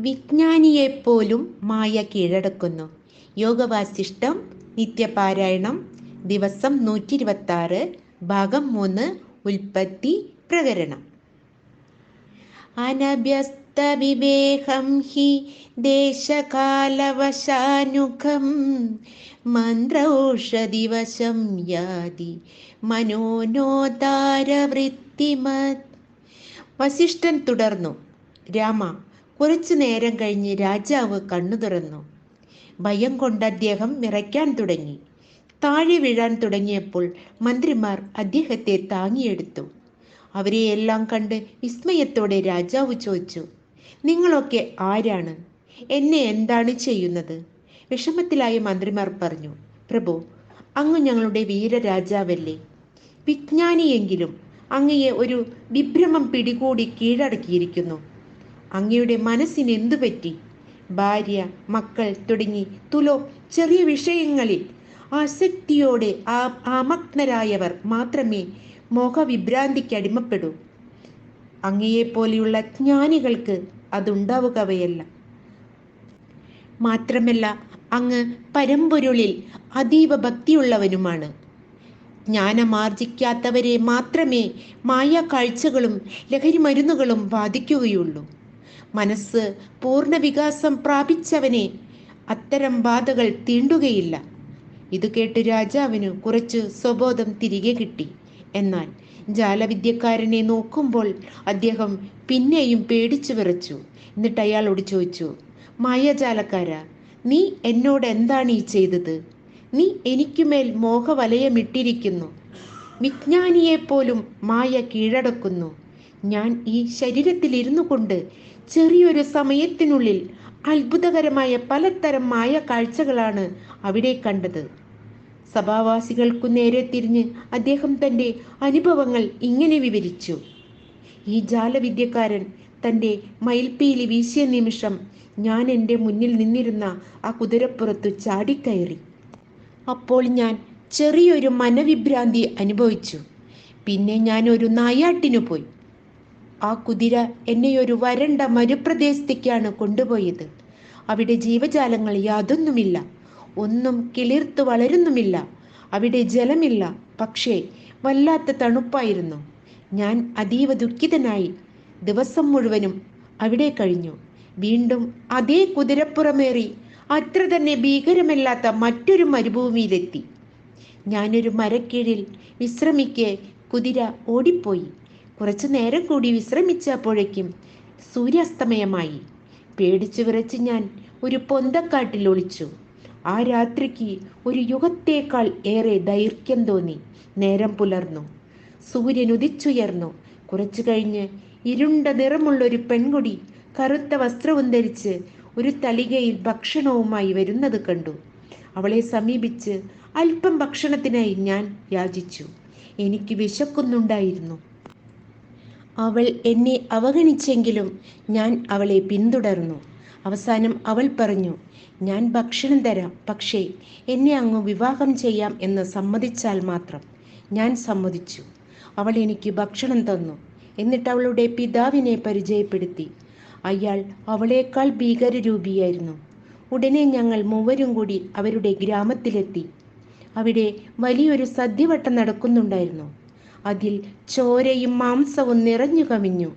വിജ്ഞാനിയെപ്പോലും മായ കീഴടക്കുന്നു. യോഗവാസിഷ്ടം നിത്യപാരായണം ദിവസം നൂറ്റി ഇരുപത്തി ആറ് ഭാഗം മൂന്ന് ഉൽപ്പത്തി പ്രകരണം. അനഭ്യസ്ത വിവേകം ഹി ദേശകാലവശാനുഖം മന്ത്രൌഷധിവശം യാതി മനോനോദാരവൃത്തിമത്. വസിഷ്ഠൻ തുടർന്നു. രാമ കുറച്ചു നേരം കഴിഞ്ഞ് രാജാവ് കണ്ണു തുറന്നു. ഭയം കൊണ്ട് അദ്ദേഹം വിറയ്ക്കാൻ തുടങ്ങി. താഴെ വീഴാൻ തുടങ്ങിയപ്പോൾ മന്ത്രിമാർ അദ്ദേഹത്തെ താങ്ങിയെടുത്തു. അവരെയെല്ലാം കണ്ട് വിസ്മയത്തോടെ രാജാവ് ചോദിച്ചു നിങ്ങളൊക്കെ ആരാണ്? എന്നെ എന്താണ് ചെയ്യുന്നത്? വിഷമത്തിലായ മന്ത്രിമാർ പറഞ്ഞു പ്രഭു അങ്ങ് ഞങ്ങളുടെ വീരരാജാവല്ലേ? വിജ്ഞാനിയെങ്കിലും അങ്ങയെ ഒരു വിഭ്രമം പിടികൂടി കീഴടക്കിയിരിക്കുന്നു. അങ്ങയുടെ മനസ്സിന് എന്തു പറ്റി? ഭാര്യ മക്കൾ തുടങ്ങി തുലോ ചെറിയ വിഷയങ്ങളിൽ ആസക്തിയോടെ ആ ആമഗ്നരായവർ മാത്രമേ മോഹവിഭ്രാന്തിക്ക് അടിമപ്പെടൂ. അങ്ങയെപ്പോലെയുള്ള ജ്ഞാനികൾക്ക് അതുണ്ടാവുകവയല്ല. മാത്രമല്ല അങ്ങ് പരമ്പൊരുളിൽ അതീവ ഭക്തിയുള്ളവനുമാണ്. ജ്ഞാനമാർജിക്കാത്തവരെ മാത്രമേ മായ കാഴ്ചകളും ലഹരി മരുന്നുകളും ബാധിക്കുകയുള്ളൂ. മനസ്സ് പൂർണ വികാസം പ്രാപിച്ചവനെ അത്തരം ബാധകൾ തീണ്ടുകയില്ല. ഇത് കേട്ട് രാജാവിന് കുറച്ച് സ്വബോധം തിരികെ കിട്ടി. എന്നാൽ ജാലവിദ്യക്കാരനെ നോക്കുമ്പോൾ അദ്ദേഹം പിന്നെയും പേടിച്ചു വിറച്ചു. എന്നിട്ട് അയാളോട് ചോദിച്ചു മായാജാലക്കാര നീ എന്നോട് എന്താണ് ഈ ചെയ്തത്? നീ എനിക്കുമേൽ മോഹവലയമിട്ടിരിക്കുന്നു വിജ്ഞാനിയെപ്പോലും മായ കീഴടക്കുന്നു. ഞാൻ ഈ ശരീരത്തിൽ ഇരുന്നു കൊണ്ട് ചെറിയൊരു സമയത്തിനുള്ളിൽ അത്ഭുതകരമായ പലതരം മായ കാഴ്ചകളാണ് അവിടെ കണ്ടത്. സഭാവാസികൾക്കു നേരെ തിരിഞ്ഞ് അദ്ദേഹം തന്റെ അനുഭവങ്ങൾ ഇങ്ങനെ വിവരിച്ചു. ഈ ജാലവിദ്യക്കാരൻ തന്റെ മയിൽപ്പീലി വീശിയ നിമിഷം ഞാൻ എന്റെ മുന്നിൽ നിന്നിരുന്ന ആ കുതിരപ്പുറത്തു ചാടിക്കയറി. അപ്പോൾ ഞാൻ ചെറിയൊരു മനവിഭ്രാന്തി അനുഭവിച്ചു. പിന്നെ ഞാൻ ഒരു നായാട്ടിനു പോയി. ആ കുതിര എന്നെ ഒരു വരണ്ട മരുപ്രദേശത്തേക്കാണ് കൊണ്ടുപോയത്. അവിടെ ജീവജാലങ്ങൾ യാതൊന്നുമില്ല. ഒന്നും കിളിർത്ത് വളരുന്നുമില്ല. അവിടെ ജലമില്ല. പക്ഷേ വല്ലാത്ത തണുപ്പായിരുന്നു. ഞാൻ അതീവ ദുഃഖിതനായി. ദിവസം മുഴുവനും അവിടെ കഴിഞ്ഞു. വീണ്ടും അതേ കുതിരപ്പുറമേറി അത്ര തന്നെ ഭീകരമല്ലാത്ത മറ്റൊരു മരുഭൂമിയിലെത്തി. ഞാനൊരു മരക്കീഴിൽ വിശ്രമിക്കെ കുതിര ഓടിപ്പോയി. കുറച്ചു നേരം കൂടി വിശ്രമിച്ചപ്പോഴേക്കും സൂര്യാസ്തമയമായി. പേടിച്ചു വിറച്ച് ഞാൻ ഒരു പൊന്തക്കാട്ടിൽ ഒളിച്ചു. ആ രാത്രിക്ക് ഒരു യുഗത്തേക്കാൾ ഏറെ ദൈർഘ്യം തോന്നി. നേരം പുലർന്നു. സൂര്യൻ ഉദിച്ചുയർന്നു. കുറച്ചു കഴിഞ്ഞ് ഇരുണ്ട നിറമുള്ള ഒരു പെൺകുടി കറുത്ത വസ്ത്രവും ധരിച്ച് ഒരു തളികയിൽ ഭക്ഷണവുമായി വരുന്നത് കണ്ടു. അവളെ സമീപിച്ച് അല്പം ഭക്ഷണത്തിനായി ഞാൻ യാചിച്ചു. എനിക്ക് വിശക്കുന്നുണ്ടായിരുന്നു. അവൾ എന്നെ അവഗണിച്ചെങ്കിലും ഞാൻ അവളെ പിന്തുടർന്നു. അവസാനം അവൾ പറഞ്ഞു ഞാൻ ഭക്ഷണം തരാം പക്ഷേ എന്നെ അങ്ങ് വിവാഹം ചെയ്യാം എന്ന് സമ്മതിച്ചാൽ മാത്രം. ഞാൻ സമ്മതിച്ചു. അവൾ എനിക്ക് ഭക്ഷണം തന്നു. എന്നിട്ട് അവളുടെ പിതാവിനെ പരിചയപ്പെടുത്തി. അയാൾ അവളേക്കാൾ ഭീകരരൂപിയായിരുന്നു. ഉടനെ ഞങ്ങൾ മൂവരും കൂടി അവരുടെ ഗ്രാമത്തിലെത്തി. അവിടെ വലിയൊരു സദ്യവട്ടം നടക്കുന്നുണ്ടായിരുന്നു. അതിൽ ചോരയും മാംസവും നിറഞ്ഞു കവിഞ്ഞു.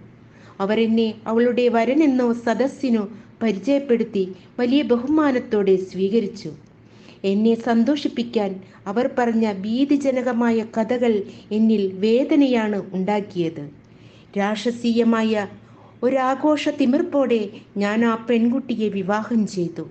അവരെന്നെ അവളുടെ വരനെന്നോ സദസ്സിനോ പരിചയപ്പെടുത്തി വലിയ ബഹുമാനത്തോടെ സ്വീകരിച്ചു. എന്നെ സന്തോഷിപ്പിക്കാൻ അവർ പറഞ്ഞ ഭീതിജനകമായ കഥകൾ എന്നിൽ വേദനയാണ് ഉണ്ടാക്കിയത്. രാക്ഷസീയമായ ഒരാഘോഷ തിമിർപ്പോടെ ഞാൻ ആ പെൺകുട്ടിയെ വിവാഹം ചെയ്തു.